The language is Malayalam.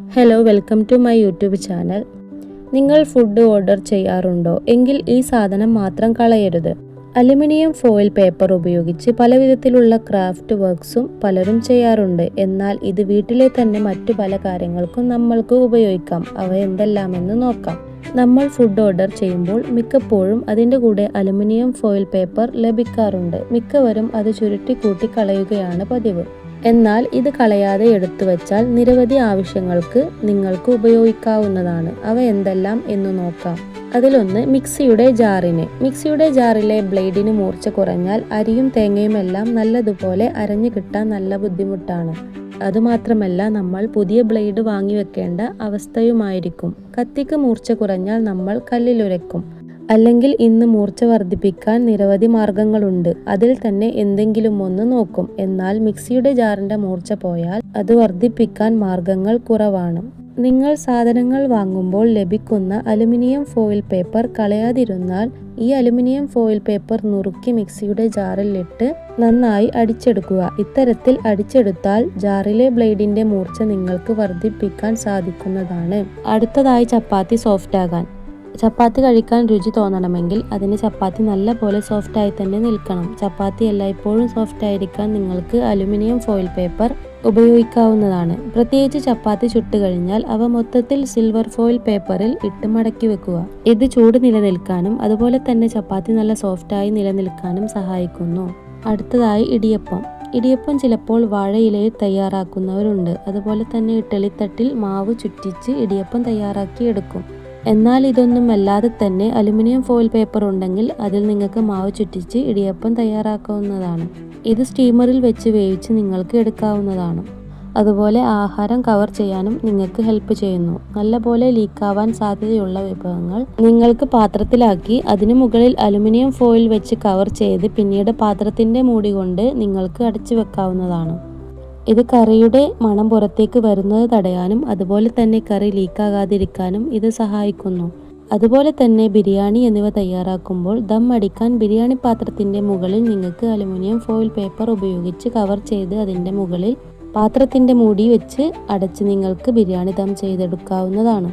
Hello welcome to my YouTube channel നിങ്ങൾ ഫുഡ് ഓർഡർ ചെയ്യാറുണ്ടോ? എങ്കിൽ ഈ സാധനം മാത്രം കളയരുത്. അലുമിനിയം ഫോയിൽ പേപ്പർ ഉപയോഗിച്ച് പലവിധത്തിലുള്ള ക്രാഫ്റ്റ് വർക്ക്സും പലരും ചെയ്യാറുണ്ട്. എന്നാൽ ഇത് വീട്ടിലെ തന്നെ മറ്റു പല കാര്യങ്ങൾക്കും നമ്മൾക്ക് ഉപയോഗിക്കാം. അവ എന്തെല്ലാമെന്ന് നോക്കാം. നമ്മൾ ഫുഡ് ഓർഡർ ചെയ്യുമ്പോൾ മിക്കപ്പോഴും അതിന്റെ കൂടെ അലുമിനിയം ഫോയിൽ പേപ്പർ ലഭിക്കാറുണ്ട്. മിക്കവരും അത് ചുരുട്ടി കൂട്ടി കളയുകയാണ് പതിവ്. എന്നാൽ ഇത് കളയാതെ എടുത്തു വച്ചാൽ നിരവധി ആവശ്യങ്ങൾക്ക് നിങ്ങൾക്ക് ഉപയോഗിക്കാവുന്നതാണ്. അവ എന്തെല്ലാം എന്ന് നോക്കാം. അതിലൊന്ന് മിക്സിയുടെ ജാറിന്. മിക്സിയുടെ ജാറിലെ ബ്ലേഡിന് മൂർച്ച കുറഞ്ഞാൽ അരിയും തേങ്ങയും എല്ലാം നല്ലതുപോലെ അരഞ്ഞു കിട്ടാൻ നല്ല ബുദ്ധിമുട്ടാണ്. അതുമാത്രമല്ല നമ്മൾ പുതിയ ബ്ലേഡ് വാങ്ങി വെക്കേണ്ട അവസ്ഥയുമായിരിക്കും. കത്തിക്ക് മൂർച്ച കുറഞ്ഞാൽ നമ്മൾ കല്ലിലുരയ്ക്കും അല്ലെങ്കിൽ ഇന്ന് മൂർച്ച വർദ്ധിപ്പിക്കാൻ നിരവധി മാർഗങ്ങളുണ്ട്. അതിൽ തന്നെ എന്തെങ്കിലും ഒന്ന് നോക്കും. എന്നാൽ മിക്സിയുടെ ജാറിന്റെ മൂർച്ച പോയാൽ അത് വർദ്ധിപ്പിക്കാൻ മാർഗങ്ങൾ കുറവാണ്. നിങ്ങൾ സാധനങ്ങൾ വാങ്ങുമ്പോൾ ലഭിക്കുന്ന അലുമിനിയം ഫോയിൽ പേപ്പർ കളയാതിരുന്നാൽ ഈ അലുമിനിയം ഫോയിൽ പേപ്പർ നുറുക്കി മിക്സിയുടെ ജാറിൽ ഇട്ട് നന്നായി അടിച്ചെടുക്കുക. ഇത്തരത്തിൽ അടിച്ചെടുത്താൽ ജാറിലെ ബ്ലേഡിന്റെ മൂർച്ച നിങ്ങൾക്ക് വർദ്ധിപ്പിക്കാൻ സാധിക്കുന്നതാണ്. അടുത്തതായി ചപ്പാത്തി സോഫ്റ്റ് ആകാൻ ചപ്പാത്തി കഴിക്കാൻ രുചി തോന്നണമെങ്കിൽ അതിന് ചപ്പാത്തി നല്ല പോലെ സോഫ്റ്റായി തന്നെ നിൽക്കണം. ചപ്പാത്തി എല്ലായ്പ്പോഴും സോഫ്റ്റ് ആയിരിക്കാൻ നിങ്ങൾക്ക് അലുമിനിയം ഫോയിൽ പേപ്പർ ഉപയോഗിക്കാവുന്നതാണ്. പ്രത്യേകിച്ച് ചപ്പാത്തി ചുട്ട് കഴിഞ്ഞാൽ അവ മൊത്തത്തിൽ സിൽവർ ഫോയിൽ പേപ്പറിൽ ഇട്ട് മടക്കി വെക്കുക. ഇത് ചൂട് നിലനിൽക്കാനും അതുപോലെ തന്നെ ചപ്പാത്തി നല്ല സോഫ്റ്റായി നിലനിൽക്കാനും സഹായിക്കുന്നു. അടുത്തതായി ഇടിയപ്പം. ഇടിയപ്പം ചിലപ്പോൾ വാഴയിലയിൽ തയ്യാറാക്കുന്നവരുണ്ട്. അതുപോലെ തന്നെ ഇട്ടളിത്തട്ടിൽ മാവ് ചുറ്റിച്ച് ഇടിയപ്പം തയ്യാറാക്കി എടുക്കും എന്നാൽ ഇതൊന്നും അല്ലാതെ തന്നെ അലുമിനിയം ഫോയിൽ പേപ്പർ ഉണ്ടെങ്കിൽ അതിൽ നിങ്ങൾക്ക് മാവ് ചുറ്റിച്ച് ഇടിയപ്പം തയ്യാറാക്കാവുന്നതാണ്. ഇത് സ്റ്റീമറിൽ വെച്ച് വേവിച്ച് നിങ്ങൾക്ക് എടുക്കാവുന്നതാണ്. അതുപോലെ ആഹാരം കവർ ചെയ്യാനും നിങ്ങൾക്ക് ഹെൽപ്പ് ചെയ്യുന്നു. നല്ലപോലെ ലീക്കാവാൻ സാധ്യതയുള്ള വിഭവങ്ങൾ നിങ്ങൾക്ക് പാത്രത്തിലാക്കി അതിനു മുകളിൽ അലുമിനിയം ഫോയിൽ വെച്ച് കവർ ചെയ്ത് പിന്നീട് പാത്രത്തിന്റെ മൂടി കൊണ്ട് നിങ്ങൾക്ക് അടച്ചു വെക്കാവുന്നതാണ്. ഇത് കറിയുടെ മണം പുറത്തേക്ക് വരുന്നത് തടയാനും അതുപോലെ തന്നെ കറി ലീക്കാകാതിരിക്കാനും ഇത് സഹായിക്കുന്നു. അതുപോലെ തന്നെ ബിരിയാണി എന്നിവ തയ്യാറാക്കുമ്പോൾ ദം അടിക്കാൻ ബിരിയാണി പാത്രത്തിന്റെ മുകളിൽ നിങ്ങൾക്ക് അലുമിനിയം ഫോയിൽ പേപ്പർ ഉപയോഗിച്ച് കവർ ചെയ്ത് അതിന്റെ മുകളിൽ പാത്രത്തിന്റെ മൂടി വെച്ച് അടച്ച് നിങ്ങൾക്ക് ബിരിയാണി ദം ചെയ്തെടുക്കാവുന്നതാണ്.